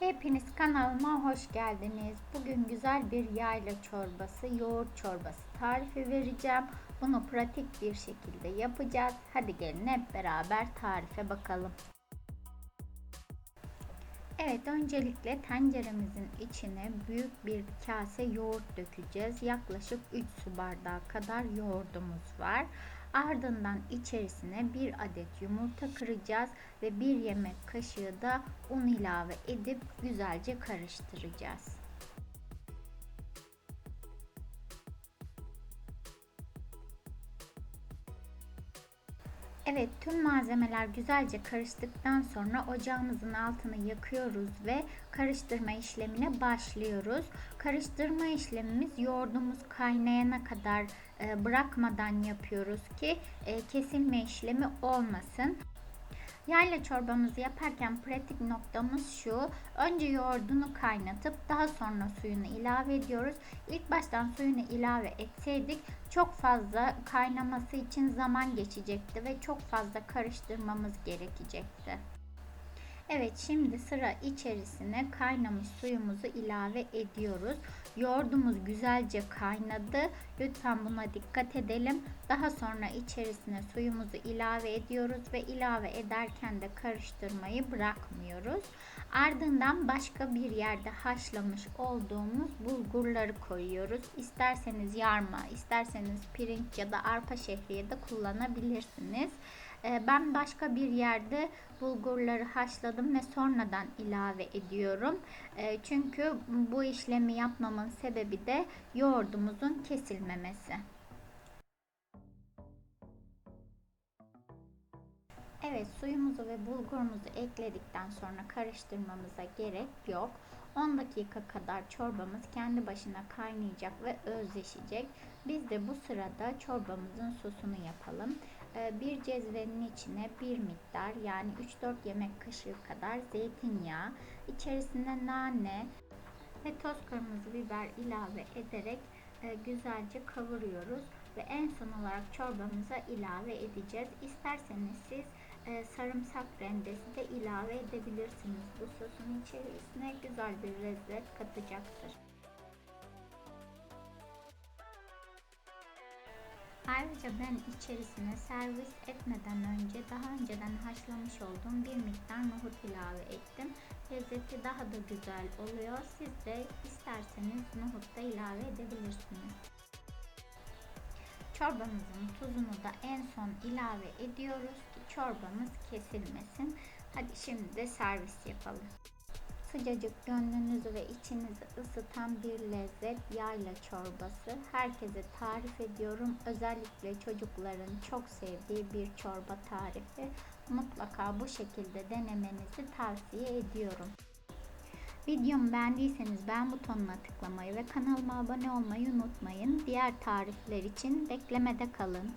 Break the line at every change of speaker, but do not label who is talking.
Hepiniz kanalıma hoş geldiniz. Bugün güzel bir yayla çorbası, yoğurt çorbası tarifi vereceğim. Bunu pratik bir şekilde yapacağız. Hadi gelin hep beraber tarife bakalım. Evet öncelikle tenceremizin içine büyük bir kase yoğurt dökeceğiz. Yaklaşık 3 su bardağı kadar yoğurdumuz var. Ardından içerisine bir adet yumurta kıracağız ve bir yemek kaşığı da un ilave edip güzelce karıştıracağız. Evet tüm malzemeler güzelce karıştıktan sonra ocağımızın altını yakıyoruz ve karıştırma işlemine başlıyoruz. Karıştırma işlemimiz yoğurdumuz kaynayana kadar e, bırakmadan yapıyoruz ki e, kesilme işlemi olmasın. Yayla çorbamızı yaparken pratik noktamız şu. Önce yoğurdunu kaynatıp daha sonra suyunu ilave ediyoruz. İlk baştan suyunu ilave etseydik çok fazla kaynaması için zaman geçecekti ve çok fazla karıştırmamız gerekecekti. Evet şimdi sıra içerisine kaynamış suyumuzu ilave ediyoruz. Yoğurdumuz güzelce kaynadı. Lütfen buna dikkat edelim. Daha sonra içerisine suyumuzu ilave ediyoruz ve ilave ederken de karıştırmayı bırakmıyoruz. Ardından başka bir yerde haşlamış olduğumuz bulgurları koyuyoruz. İsterseniz yarma, isterseniz pirinç ya da arpa şehriye de kullanabilirsiniz. Ee, ben başka bir yerde bulgurları haşladım ve sonradan ilave ediyorum. Ee, çünkü bu işlemi yapmamın sebebi de yoğurdumuzun kesilmemesi. Evet suyumuzu ve bulgurumuzu ekledikten sonra karıştırmamıza gerek yok. 10 dakika kadar çorbamız kendi başına kaynayacak ve özleşecek. Biz de bu sırada çorbamızın sosunu yapalım. Ee, bir cezvenin içine bir miktar yani 3-4 yemek kaşığı kadar zeytinyağı, içerisine nane ve toz kırmızı biber ilave ederek e, güzelce kavuruyoruz ve en son olarak çorbamıza ilave edeceğiz. İsterseniz siz e, sarımsak rendesi de ilave edebilirsiniz. Bu sosun içerisine güzel bir lezzet katacaktır. Ayrıca ben içerisine servis etmeden önce daha önceden haşlamış olduğum bir miktar nohut ilave ettim. Lezzeti daha da güzel oluyor. Siz de isterseniz nohut da ilave edebilirsiniz. Çorbamızın tuzunu da en son ilave ediyoruz ki çorbamız kesilmesin. Hadi şimdi de servis yapalım. Sıcacık gönlünüzü ve içinizi ısıtan bir lezzet yayla çorbası. Herkese tarif ediyorum. Özellikle çocukların çok sevdiği bir çorba tarifi. Mutlaka bu şekilde denemenizi tavsiye ediyorum. Videomu beğendiyseniz beğen butonuna tıklamayı ve kanalıma abone olmayı unutmayın. Diğer tarifler için beklemede kalın.